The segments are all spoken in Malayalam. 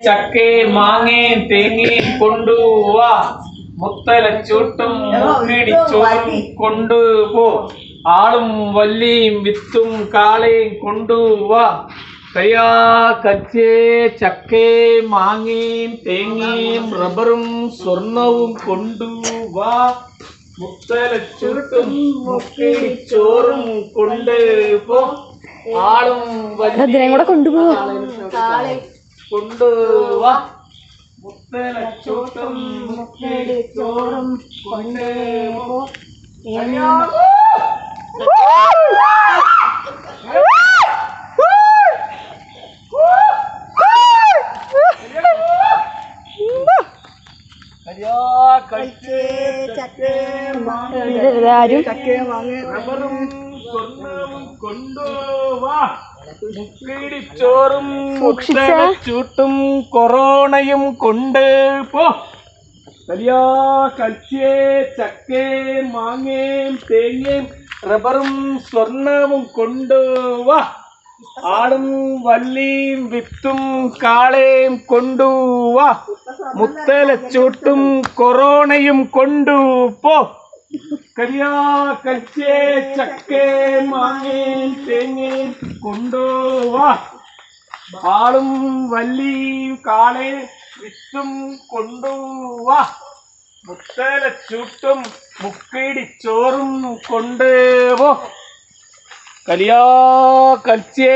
ചക്കയും മാങ്ങയും തേങ്ങയും കൊണ്ടുവാ മുത്തലച്ചൂട്ടും മുക്കിടിച്ചോറും കൊണ്ടുപോ ആളും വല്ലിയും വിത്തും കാളയും കൊണ്ടുവാ കയ്യാ കച്ചേ ചക്കയും മാങ്ങയും തേങ്ങയും റബ്ബറും സ്വർണവും കൊണ്ടുവാ മുത്തലച്ചൂട്ടും മുക്കിടിച്ചോറും കൊണ്ടുപോ ആളും അതിനെ കൂടെ കൊണ്ടുപോവാ കൊണ്ടുവാ മുത്തലച്ചൂട്ടും മുക്കിടിച്ചോറും കൊണ്ടുപോ സ്വർണവും കൊണ്ടുവാ. മുക്കിടിച്ചോറും ചൂട്ടും കൊറോണയും കൊണ്ട്. പോ. വലിയ കൽച്ചേ ചക്കേ മാങ്ങയും തേങ്ങയും റബ്ബറും സ്വർണവും കൊണ്ടുവാ ആടും വല്ലിയും വിത്തും കാളയും കൊണ്ടുവാ മുത്തലച്ചൂട്ടും കൊറോണയും കൊണ്ടുപോ കരിയാ കച്ചേ ചക്കേ മാങ്ങേ തേങ്ങേ കൊണ്ടോവാ ആളും വല്ലിയും കാളെ വിത്തും കൊണ്ടുവാ മുത്തലച്ചൂട്ടും മുക്കിടിച്ചോറും കൊണ്ടേവോ കലിയാ കൽച്ചേ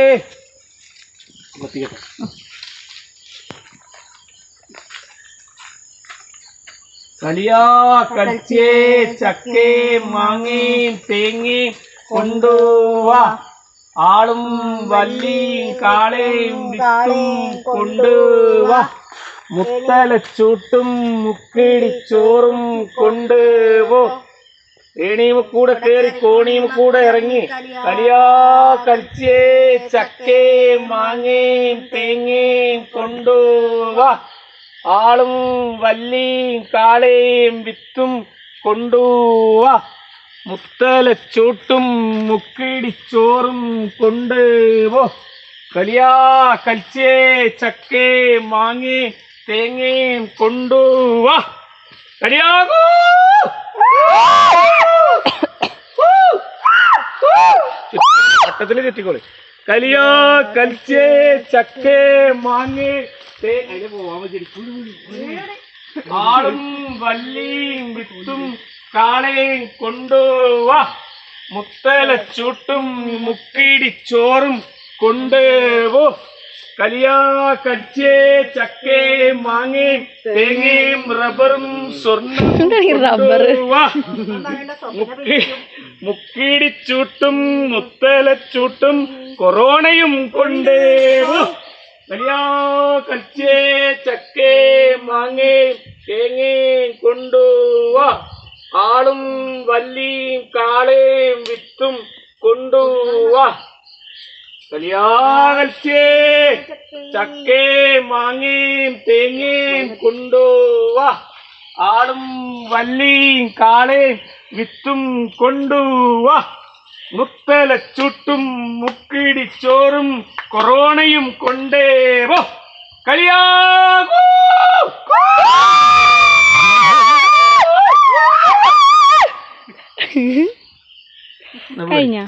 കലിയാ കച്ചേ ചക്കേ മാങ്ങയും തേങ്ങയും കൊണ്ടുവാ. ആളും വല്ലിയും കാളയും വിത്തും കൊണ്ടുവാ. മുത്തലച്ചൂട്ടും മുക്കിടിച്ചോറും കൊണ്ടുപോ ഏണിയും കൂടെ കേറി കോണിയും കൂടെ ഇറങ്ങി. കലിയാ കളിച്ചേ ചക്കേ മാങ്ങയും തേങ്ങയും കൊണ്ടുവാ. ആളും വല്ലിയും കാളയും വിത്തും കൊണ്ടുവാ മുത്തലച്ചൂട്ടും മുക്കിടിച്ചോറും കൊണ്ടുവോ കളിയാ കൽച്ചേ ചക്കേ മാങ്ങി തേങ്ങയും കൊണ്ടുവാ കളിയാകൂ ചുറ്റിക്കോളി കലിയോ കൽച്ചേ ചക്കേ മാങ്ങേ തേ അതിലെ പോവാൻ പറ്റി ആളും വല്ലിയും വിത്തും കാളയും കൊണ്ടുവാ മുത്തലച്ചൂട്ടും മുക്കിടിച്ചോറും കൊണ്ടുപോ കലിയാ കച്ചേ ചക്കേ മാങ്ങേ തേങ്ങയും റബ്ബറും സ്വർണം കൊറോണയും കൊണ്ടുവാ. മുക്കി- മുക്കിടിച്ചൂട്ടും മുത്തലച്ചൂട്ടും കൊറോണയും കൊണ്ട് കലിയാ കച്ചേ ചക്കേ മാങ്ങയും തേങ്ങയും കൊണ്ടുവാ ആളും വല്ലിയും കാളയും വിത്തും കൊണ്ടുവാ കലിയാകൽച്ചേ ചക്കേ മാങ്ങയും തേങ്ങയും കൊണ്ടുവാ ആടും വല്ലിയും കാളയും വിത്തും കൊണ്ടുവാ മുത്തലച്ചുട്ടും മുക്കിടിച്ചോറും കൊറോണയും കൊണ്ടേ വോ. കളിയാകൂ കഴിഞ്ഞ?